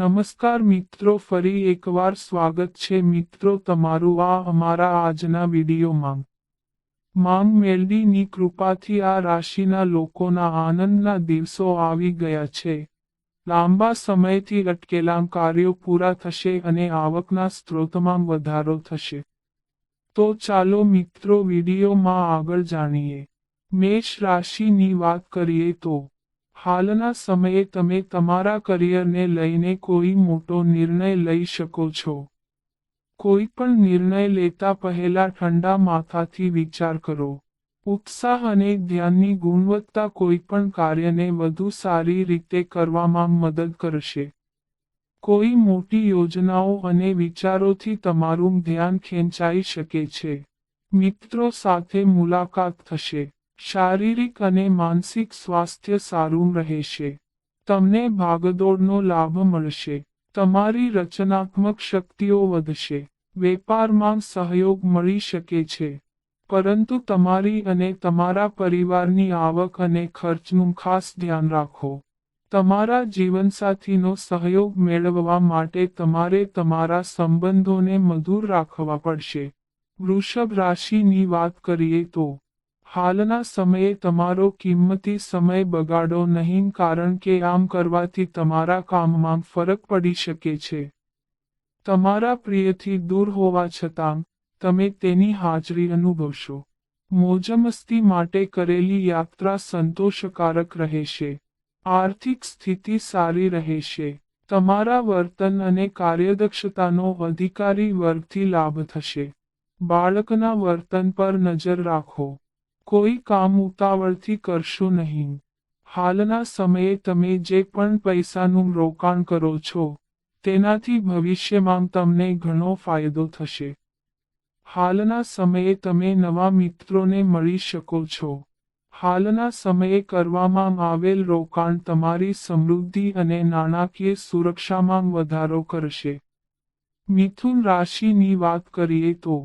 નમસ્કાર મિત્રો, ફરી એકવાર સ્વાગત છે મિત્રો તમારું આ અમારા આજના વિડીયોમાં. માંગ મેલડીની કૃપાથી આ રાશિના લોકોના આનંદના દિવસો આવી ગયા છે. લાંબા સમયથી અટકેલા કાર્યો પૂરા થશે અને આવકના સ્ત્રોતમાં વધારો થશે. તો ચાલો મિત્રો વિડીયોમાં આગળ જાણીએ. મેષ રાશિની વાત કરીએ તો હાલના સમયે તમે તમારા કરિયરને લઈને કોઈ મોટો નિર્ણય લઈ શકો છો. કોઈ પણ નિર્ણય લેતા પહેલા ઠંડા માથાથી વિચાર કરો. ઉત્સાહ અને ધ્યાનની ગુણવત્તા કોઈ પણ કાર્યને વધુ સારી રીતે કરવામાં મદદ કરશે. કોઈ મોટી યોજનાઓ અને વિચારોથી તમારું ધ્યાન ખેંચાઈ શકે છે. મિત્રો સાથે મુલાકાત થશે. શારીરિક અને માનસિક સ્વાસ્થ્ય સારું રહેશે. તમને ભાગદોડનો લાભ મળશે. તમારી રચનાત્મક શક્તિઓ વધશે. વેપારમાં સહયોગ મળી શકે છે. પરંતુ તમારી અને તમારા પરિવારની આવક અને ખર્ચનું ખાસ ધ્યાન રાખો. તમારા જીવનસાથીનો સહયોગ મેળવવા માટે તમારે તમારા સંબંધોને મધુર રાખવા પડશે. વૃષભ રાશિની વાત કરીએ તો હાલના સમયે તમારો કિંમતી સમય બગાડો નહીં કારણ કે આમ કરવાથી તમારા કામમાં ફરક પડી શકે છે. તમારા પ્રિયથી દૂર હોવા છતાં, તમે તેની હાજરી અનુભવશો. મોજમસ્તી માટે કરેલી યાત્રા સંતોષકારક રહેશે. આર્થિક સ્થિતિ સારી રહેશે. તમારા વર્તન અને કાર્યદક્ષતાનો અધિકારી વર્ગથી લાભ થશે. બાળકના વર્તન પર નજર રાખો. કોઈ કામ ઉતાવળથી કરશો નહીં. હાલના સમયે તમે જે પણ પૈસાનું રોકાણ કરો છો, તેનાથી ભવિષ્યમાં તમને ઘણો ફાયદો થશે. હાલના સમયે તમે નવા મિત્રોને મળી શકો છો. હાલના સમયે કરવામાં આવેલ રોકાણ તમારી સમૃદ્ધિ અને નાણાકીય સુરક્ષામાં વધારો કરશે. મિથુન રાશિની વાત કરીએ તો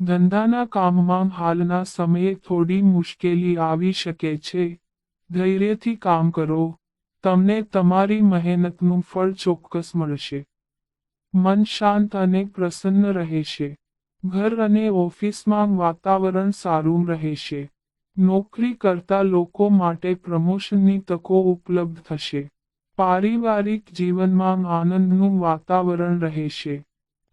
ધંધાના કામમાં હાલના સમયે થોડી મુશ્કેલી આવી શકે છે. ધૈર્યથી કામ કરો. તમને તમારી મહેનતનું ફળ ચોક્કસ મળશે. મન શાંત અને પ્રસન્ન રહેશે. ઘર અને ઓફિસમાં વાતાવરણ સારું રહેશે. નોકરી કરતા લોકો માટે પ્રમોશનની તકો ઉપલબ્ધ થશે. પારિવારિક જીવનમાં આનંદનું વાતાવરણ રહેશે.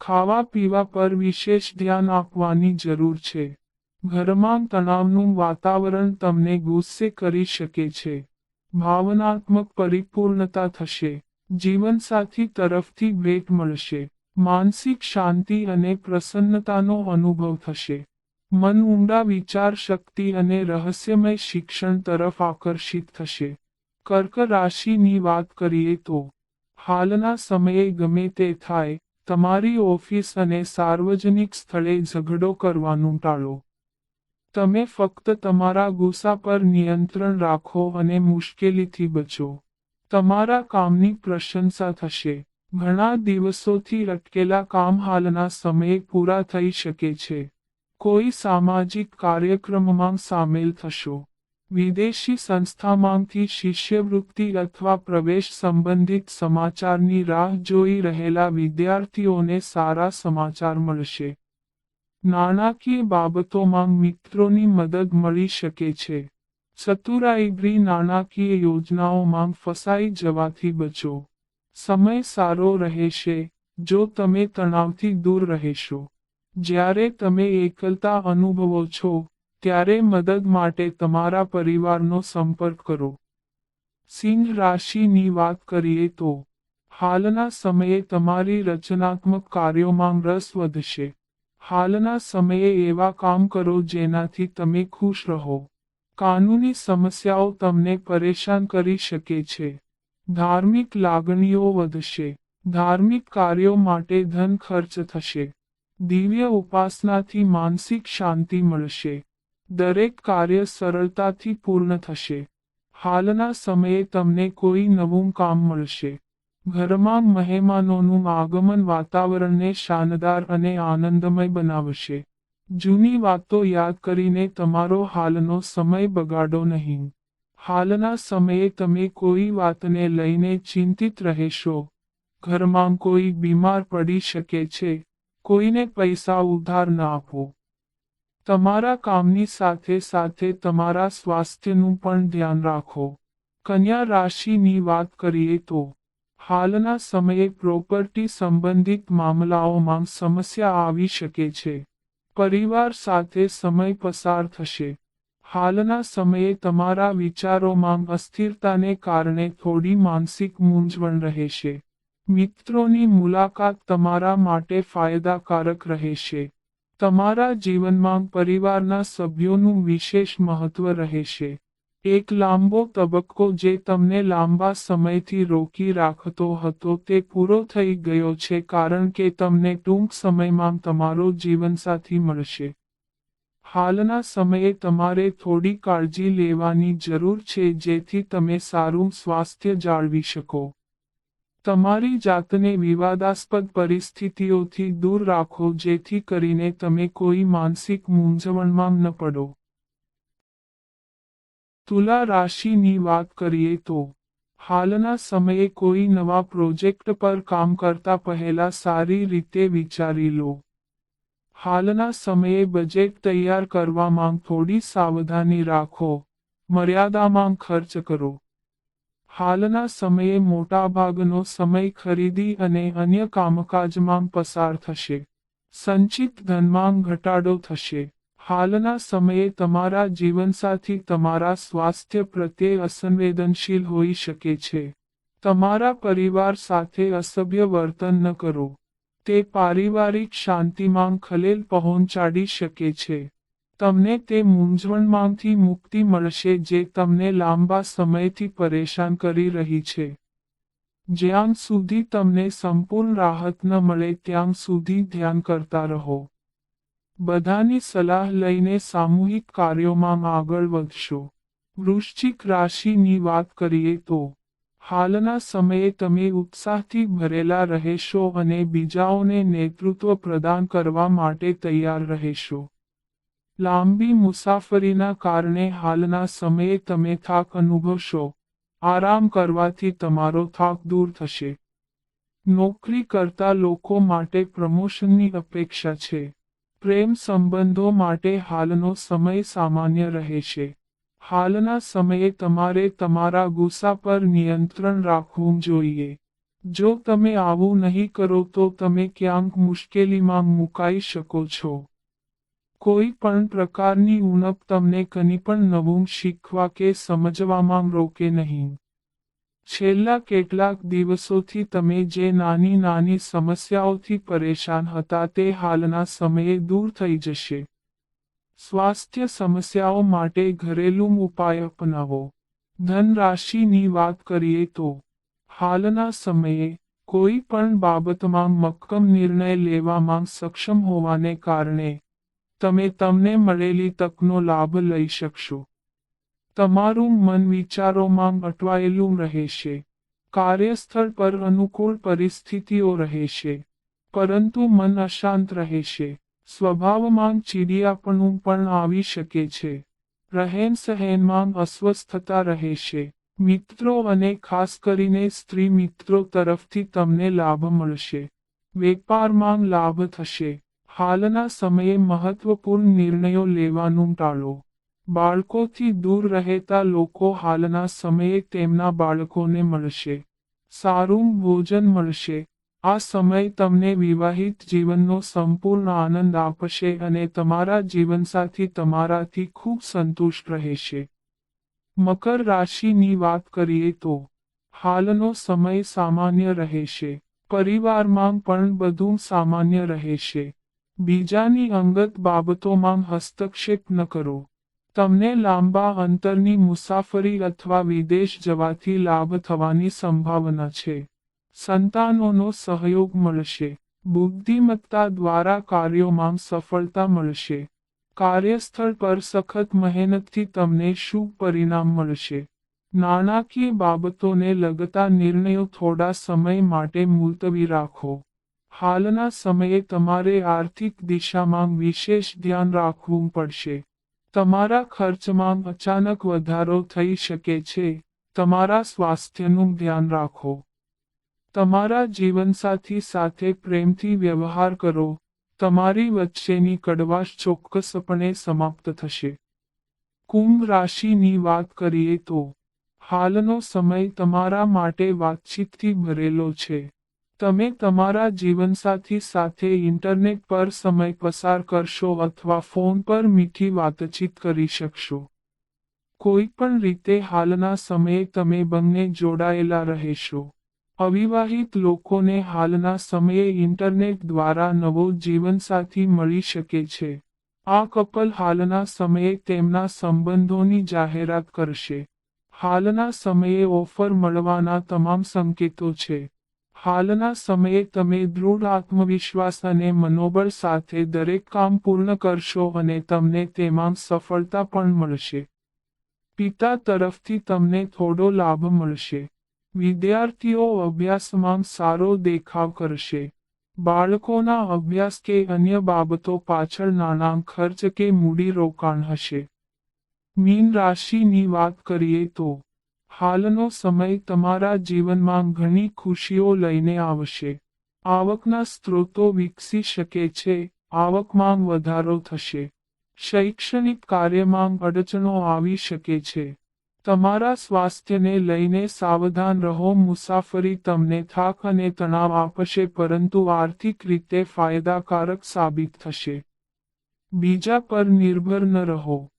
ખાવા પીવા પર વિશેષ ધ્યાન આપવાની જરૂર છે. ઘરમાં તણાવનું વાતાવરણ તમને ગુસ્સે કરી શકે છે. ભાવનાત્મક પરિપૂર્ણતા થશે. જીવનસાથી તરફથી ભેટ મળશે. માનસિક શાંતિ અને પ્રસન્નતાનો અનુભવ થશે. મન ઊંડા વિચાર શક્તિ અને રહસ્યમય શિક્ષણ તરફ આકર્ષિત થશે. કર્ક રાશિની વાત કરીએ તો, હાલના સમયે ગમે તે થાય તમારી ઓફિસ અને સાર્વજનિક સ્થળે ઝઘડો કરવાનું ટાળો. તમે ફક્ત તમારા ગુસ્સા પર નિયંત્રણ રાખો અને મુશ્કેલીથી બચો. તમારા કામની પ્રશંસા થશે. ઘણા દિવસોથી અટકેલા કામ હાલના સમયે પૂરા થઈ શકે છે. કોઈ સામાજિક કાર્યક્રમમાં સામેલ થશો. વિદેશી સંસ્થામાંથી શિષ્યવૃત્તિ અથવા પ્રવેશ સંબંધિત સમાચારની રાહ જોઈ રહેલા વિદ્યાર્થીઓને સારા સમાચાર મળશે. નાણાકીય બાબતોમાં મિત્રોની મદદ મળી શકે છે. ચતુરાઈભરી નાણાકીય યોજનાઓમાં ફસાઈ જવાથી બચો. સમય સારો રહેશે, જો તમે તણાવથી દૂર રહેશો. જ્યારે તમે એકલતા અનુભવો છો ત્યારે મદદ માટે તમારા પરિવારનો સંપર્ક કરો. સિંહ રાશિની વાત કરીએ તો, હાલના સમયે તમારી રચનાત્મક કાર્યોમાં રસ વધશે. હાલના સમયે એવા કામ કરો જેનાથી તમે ખુશ રહો. કાનૂની સમસ્યાઓ તમને પરેશાન કરી શકે છે. ધાર્મિક લાગણીઓ વધશે. ધાર્મિક કાર્યો માટે ધન ખર્ચ થશે. દિવ્ય ઉપાસનાથી માનસિક શાંતિ મળશે. દરેક કાર્ય સરળતાથી પૂર્ણ થશે. હાલના સમયે તમને કોઈ નવું કામ મળશે. ઘરમાં મહેમાનોનું આગમન વાતાવરણને શાનદાર અને આનંદમય બનાવશે. જૂની વાતો યાદ કરીને તમારો હાલનો સમય બગાડો નહીં. હાલના સમયે તમે કોઈ વાતને લઈને ચિંતિત રહેશો. ઘરમાં કોઈ બીમાર પડી શકે છે. કોઈને પૈસા ઉધાર ન આપો. તમારા કામની સાથે સાથે તમારા સ્વાસ્થ્યનું પણ ધ્યાન રાખો. કન્યા રાશિની વાત કરીએ તો, હાલના સમયે પ્રોપર્ટી સંબંધિત મામલાઓમાં સમસ્યા આવી શકે છે. પરિવાર સાથે સમય પસાર થશે. હાલના સમયે તમારા વિચારોમાં અસ્થિરતાને કારણે થોડી માનસિક મૂંઝવણ રહેશે. મિત્રોની મુલાકાત તમારા માટે ફાયદાકારક રહેશે. તમારા જીવનમાં પરિવારના સભ્યોનું વિશેષ મહત્વ રહેશે. એક લાંબો તબક્કો જે તમને લાંબા સમયથી રોકી રાખતો હતો તે પૂરો થઈ ગયો છે કારણ કે તમને ટૂંક સમયમાં તમારો જીવનસાથી મળશે. હાલના સમયે તમારે થોડી કાળજી લેવાની જરૂર છે જેથી તમે સારું સ્વાસ્થ્ય જાળવી શકો. તમારી જાતને વિવાદાસ્પદ પરિસ્થિતિઓથી દૂર રાખો જેથી કરીને તમે કોઈ માનસિક મૂંઝવણમાં ન પડો. તુલા રાશિની વાત કરીએ તો, હાલના સમયે કોઈ નવા પ્રોજેક્ટ પર કામ કરતા પહેલા સારી રીતે વિચારી લો. હાલના સમયે બજેટ તૈયાર કરવામાં થોડી સાવધાની રાખો, મર્યાદામાં ખર્ચ કરો. હાલના સમયે મોટાભાગનો સમય ખરીદી અને અન્ય કામકાજમાં પસાર થશે. સંચિત ધનમાં ઘટાડો થશે. હાલના સમયે તમારા જીવનસાથી તમારા સ્વાસ્થ્ય પ્રત્યે અસંવેદનશીલ હોઈ શકે છે. તમારા પરિવાર સાથે અસભ્ય વર્તન ન કરો. તે પારિવારિક શાંતિમાં ખલેલ પહોંચાડી શકે છે. તમને તે મૂંઝવણમાંથી મુક્તિ મળશે જે તમને લાંબા સમયથી પરેશાન કરી રહી છે. જ્યાં સુધી તમને સંપૂર્ણ રાહત ન મળે ત્યાં સુધી ધ્યાન કરતા રહો. બધાની સલાહ લઈને સામૂહિક કાર્યોમાં આગળ વધશો. વૃશ્ચિક રાશિની વાત કરીએ તો, હાલના સમયે તમે ઉત્સાહથી ભરેલા રહેશો અને બીજાઓને નેતૃત્વ પ્રદાન કરવા માટે તૈયાર રહેશો. લાંબી મુસાફરીના કારણે હાલના સમયે તમે થાક અનુભવશો. આરામ કરવાથી તમારો થાક દૂર થશે. નોકરી કરતા લોકો માટે પ્રમોશનની અપેક્ષા છે. પ્રેમ સંબંધો માટે હાલનો સમય સામાન્ય રહેશે. હાલના સમયે તમારે તમારા ગુસ્સા પર નિયંત્રણ રાખવું જોઈએ. જો તમે આવું નહીં કરો તો તમે ક્યાંક મુશ્કેલીમાં મુકાઈ શકો છો. કોઈ પણ પ્રકારની ઉણપ તમને કંઈ પણ નવું શીખવા કે સમજવામાં રોકે નહીં. છેલ્લા કેટલાક દિવસોથી તમે જે નાની નાની સમસ્યાઓથી પરેશાન હતા તે હાલના સમયે દૂર થઈ જશે. સ્વાસ્થ્ય સમસ્યાઓ માટે ઘરેલું ઉપાય અપનાવો. ધન રાશિની વાત કરીએ તો, હાલના સમયે કોઈ પણ બાબતમાં મક્કમ નિર્ણય લેવામાં સક્ષમ હોવાને કારણે તમે તમને મળેલી તકનો લાભ લઈ શકશો. તમારું મન વિચારોમાં અટવાયેલું રહેશે. કાર્યસ્થળ પર અનુકૂળ પરિસ્થિતિઓ રહેશે. પરંતુ મન અશાંત રહેશે. સ્વભાવમાં ચીડિયાપણું પણ આવી શકે છે. રહેન સહેનમાં અસ્વસ્થતા રહેશે. મિત્રો અને ખાસ કરીને સ્ત્રી મિત્રો તરફથી તમને લાભ મળશે. વેપારમાં લાભ થશે. હાલના સમયે મહત્વપૂર્ણ નિર્ણયો લેવાનું ટાળો. બાળકોથી દૂર રહેતા લોકો હાલના સમયે તેમના બાળકોને મળશે. સારું ભોજન મળશે. આ સમય તમને વિવાહિત જીવનનો સંપૂર્ણ આનંદ આપશે અને તમારા જીવનસાથી તમારાથી ખૂબ સંતુષ્ટ રહેશે. મકર રાશિની વાત કરીએ તો, હાલનો સમય સામાન્ય રહેશે. પરિવારમાં પણ બધું સામાન્ય રહેશે. બીજાની અંગત બાબતોમાં હસ્તક્ષેપ ન કરો. તમને લાંબા અંતરની મુસાફરી અથવા વિદેશ જવાથી લાભ થવાની સંભાવના છે. સંતાનોનો સહયોગ મળશે. બુદ્ધિમત્તા દ્વારા કાર્યોમાં સફળતા મળશે. કાર્યસ્થળ પર સખત મહેનતથી તમને શુભ પરિણામ મળશે. નાણાકીય બાબતોને લગતા નિર્ણયો થોડા સમય માટે મુલતવી રાખો. હાલના સમયે તમારે આર્થિક દિશામાં વિશેષ ધ્યાન રાખવું પડશે. તમારા ખર્ચમાં અચાનક વધારો થઈ શકે છે. તમારા સ્વાસ્થ્યનું ધ્યાન રાખો. તમારા જીવનસાથી સાથે પ્રેમથી વ્યવહાર કરો. તમારી વચ્ચેની કડવાશ ચોક્કસપણે સમાપ્ત થશે. કુંભ રાશિની વાત કરીએ તો, હાલનો સમય તમારા માટે વાતચીતથી ભરેલો છે. તમે તમારા જીવનસાથી સાથે ઇન્ટરનેટ પર સમય પસાર કરશો અથવા ફોન પર મીઠી વાતચીત કરી શકશો. કોઈ પણ રીતે હાલના સમયે તમે બંને જોડાયેલા રહેશો. અવિવાહિત લોકોને હાલના સમયે ઇન્ટરનેટ દ્વારા નવો જીવનસાથી મળી શકે છે. આ કપલ હાલના સમયે તેમના સંબંધોની જાહેરાત કરશે. હાલના સમયે ઓફર મળવાના તમામ સંકેતો છે. હાલના સમયે તમે દૃઢ આત્મવિશ્વાસ અને મનોબળ સાથે દરેક કામ પૂર્ણ કરશો અને તમને તેમાં સફળતા પણ મળશે. પિતા તરફથી તમને થોડો લાભ મળશે. વિદ્યાર્થીઓ અભ્યાસમાં સારો દેખાવ કરશે. બાળકોના અભ્યાસ કે અન્ય બાબતો પાછળ નાણાં ખર્ચ કે મૂડી રોકાણ હશે. મીન રાશિની વાત કરીએ તો હાલનો સમય તમારા જીવનમાં ઘણી ખુશીઓ લઈને આવશે. આવકના સ્ત્રોતો વિકસી શકે છે, આવકમાં વધારો થશે. શૈક્ષણિક કાર્યમાં અડચણો આવી શકે છે. તમારા સ્વાસ્થ્યને લઈને સાવધાન રહો, મુસાફરી તમને થાક અને તણાવ આપશે, પરંતુ આર્થિક રીતે ફાયદાકારક સાબિત થશે. બીજા પર નિર્ભર ન રહો.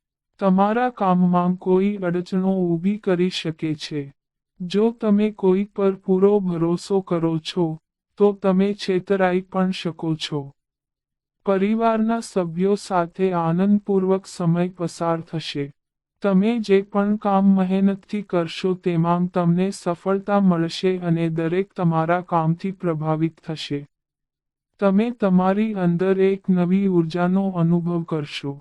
તમારા કામમાં કોઈ અડચણો ઊભી કરી શકે છે. જો તમે કોઈ પર પૂરો ભરોસો કરો છો, તો તમે છેતરાઈ પણ શકો છો. પરિવારના સભ્યો સાથે આનંદપૂર્વક સમય પસાર થશે. તમે જે પણ કામ મહેનતથી કરશો તેમાં તમને સફળતા મળશે અને દરેક તમારા કામથી પ્રભાવિત થશે. તમે તમારી અંદર એક નવી ઉર્જાનો અનુભવ કરશો.